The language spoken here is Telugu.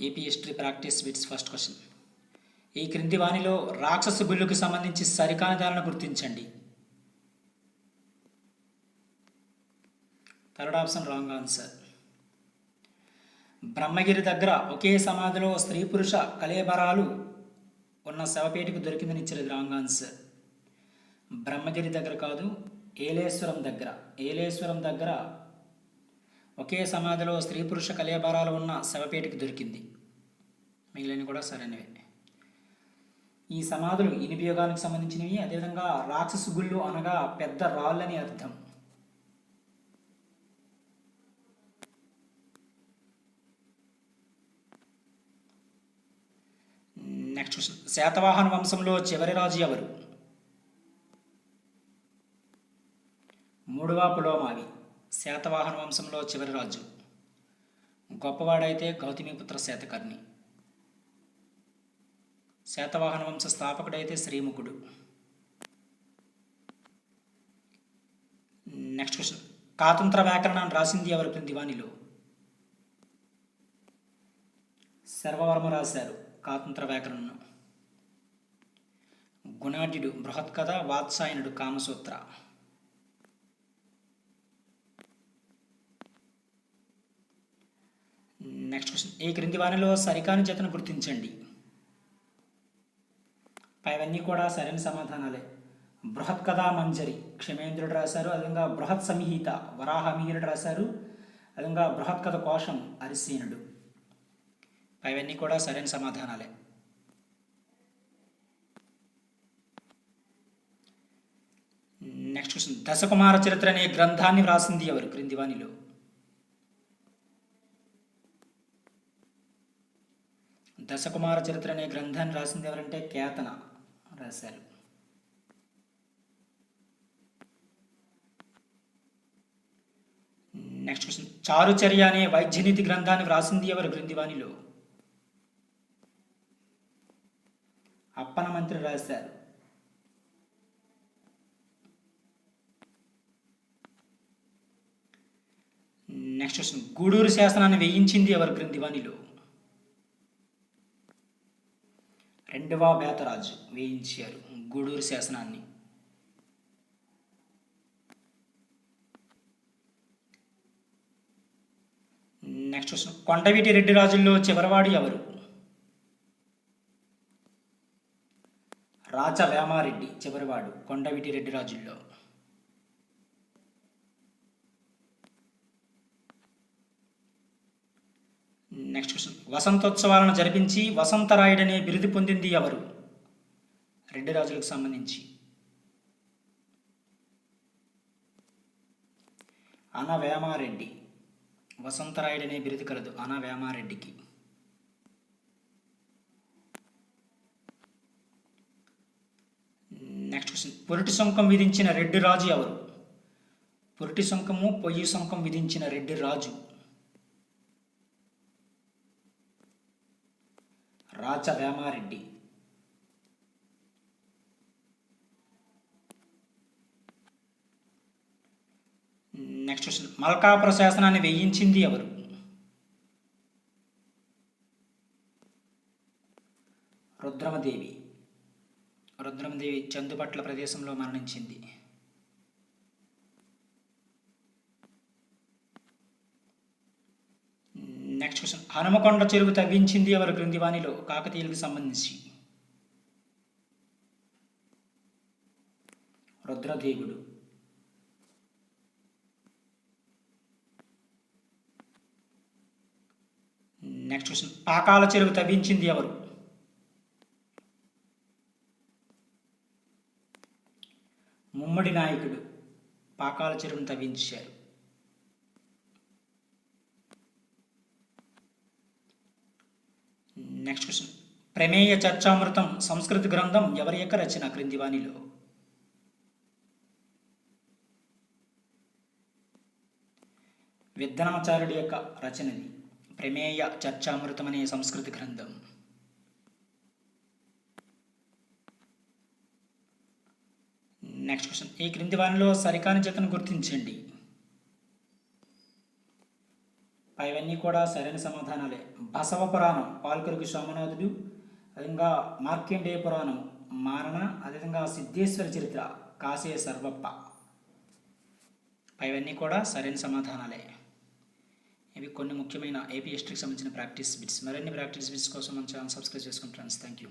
AP history practice bits first question ఈ క్రింది వాణిలో రాక్షస గుళ్ళుకి సంబంధించి సరికాని గుర్తించండి. Third option wrong answer Brahmagiri దగ్గర ఒకే సమాధిలో స్త్రీ పురుష కలేబరాలు ఉన్న శవపేటికి దొరికిందని ఇచ్చారు. రాంగ్ ఆన్సర్ బ్రహ్మగిరి దగ్గర కాదు ఏలేశ్వరం దగ్గర. ఏలేశ్వరం దగ్గర ఒకే సమాధిలో స్త్రీ పురుష కలేబరాలు ఉన్న శవపేటికి దొరికింది. మిగిలినవి కూడా సరైనవే. ఈ సమాధులు ఇనుప సంబంధించినవి అదేవిధంగా రాక్షసు గుళ్ళు అనగా పెద్ద రాళ్ళని అర్థం. Next question. శాతవాహన వంశంలో చివరి రాజు ఎవరు? మూడవ పులోమావి. శాతవాహన వంశంలో చివరి రాజు. గొప్పవాడైతే గౌతమిపుత్ర శాతకర్ణి. శాతవాహన వంశ స్థాపకుడైతే శ్రీముఖుడు. Next question. కాతంత్ర వ్యాకరణాన్ని రాసింది ఎవరు క్రింది వాణిలో సర్వవర్మ రాశారు కాతంత్ర వ్యాకరణం. గుణాఢ్యుడు బృహత్కథ వాత్సాయనుడు కామసూత్ర నెక్స్ట్ క్వశ్చన్ ఈ క్రింది వానలో సరికాని జతను గుర్తించండి. పైవన్నీ కూడా సరైన సమాధానాలే. బృహత్ కథా మంజరి క్షమేంద్రుడు రాశారు అదేవిధంగా బృహత్ సంహిత వరాహమీరుడు రాశారు అదేవిధంగా బృహత్ కథ కోశం అరిసీనుడు. పైవన్నీ కూడా సరైన సమాధానాలే. Next question. దశకుమార చరిత్ర అనే గ్రంథాన్ని వ్రాసింది ఎవరు? క్రింది వాణిలో. దశకుమార చరిత్ర అనే గ్రంథాన్ని రాసింది ఎవరంటే కేతన రాశారు. నెక్స్ట్ క్వశ్చన్ చారుచర్య అనే వైద్యనీతి గ్రంథాన్ని వ్రాసింది ఎవరు? గ్రంథివాణిలో. అప్పన మంత్రి రాశారు. నెక్స్ట్ క్వశ్చన్ గూడూరు శాసనాన్ని వేయించింది ఎవరు? గ్రంథివాణిలో. రెండవ బేతరాజు వేయించారు గూడూరు శాసనాన్ని. నెక్స్ట్ క్వశ్చన్ కొండవీటి రెడ్డి రాజుల్లో చివరివాడు ఎవరు? రాచ వేమారెడ్డి చివరివాడు కొండవీటి రెడ్డి రాజుల్లో నెక్స్ట్ క్వశ్చన్ వసంతోత్సవాలను జరిపించి వసంతరాయుడనే బిరుదు పొందింది ఎవరు? రెడ్డి రాజులకు సంబంధించి. అనవేమారెడ్డి. వసంతరాయుడనే బిరుదు కలదు అనవేమారెడ్డికి. Next question. పొరిటి సొంకం విధించిన రెడ్డి రాజు ఎవరు? పొరిటి సొంకము పొయ్యి సొంకం విధించిన రెడ్డి రాజు. Rachavemareddy next question. మల్కాపుర శాసనాన్ని వేయించింది ఎవరు? రుద్రమదేవి. రుద్రమదేవి చందుపట్ల ప్రదేశంలో మరణించింది. నెక్స్ట్ క్వశ్చన్ హనుమకొండ చెరువు తవ్వించింది ఎవరు? క్రిందివాణిలో కాకతీయులకు సంబంధించి. రుద్రదేవుడు. నెక్స్ట్ క్వశ్చన్ పాకాల చెరువు తవ్వించింది ఎవరు? ముమ్మడి నాయకుడు. పాకాల చెరువును తవ్వించారు. నెక్స్ట్ క్వశ్చన్ ప్రమేయ చర్చామృతం సంస్కృత గ్రంథం ఎవరి యొక్క రచన? క్రింది వాణిలో. విద్వనాచార్యుడి యొక్క రచనది ప్రమేయ చర్చామృతం అనే సంస్కృత గ్రంథం. నెక్స్ట్ క్వశ్చన్ ఈ క్రింది వానిలో సరికాని జతను గుర్తించండి. పైవన్నీ కూడా సరైన సమాధానాలే. బసవ పురాణం పాల్కరుగు సోమనాథుడు అదేవిధంగా మార్కండేయ పురాణం మారణ అదేవిధంగా సిద్ధేశ్వర చరిత్ర కాసే సర్వప్ప. పైవన్నీ కూడా సరైన సమాధానాలే. ఇవి కొన్ని ముఖ్యమైన ఏపీ హిస్టరీకి సంబంధించిన ప్రాక్టీస్ బిట్స్ మరిన్ని ప్రాక్టీస్ బిట్స్ కోసం మన ఛానల్ సబ్స్క్రైబ్ చేసుకుని ఫ్రెండ్స్ థ్యాంక్ యూ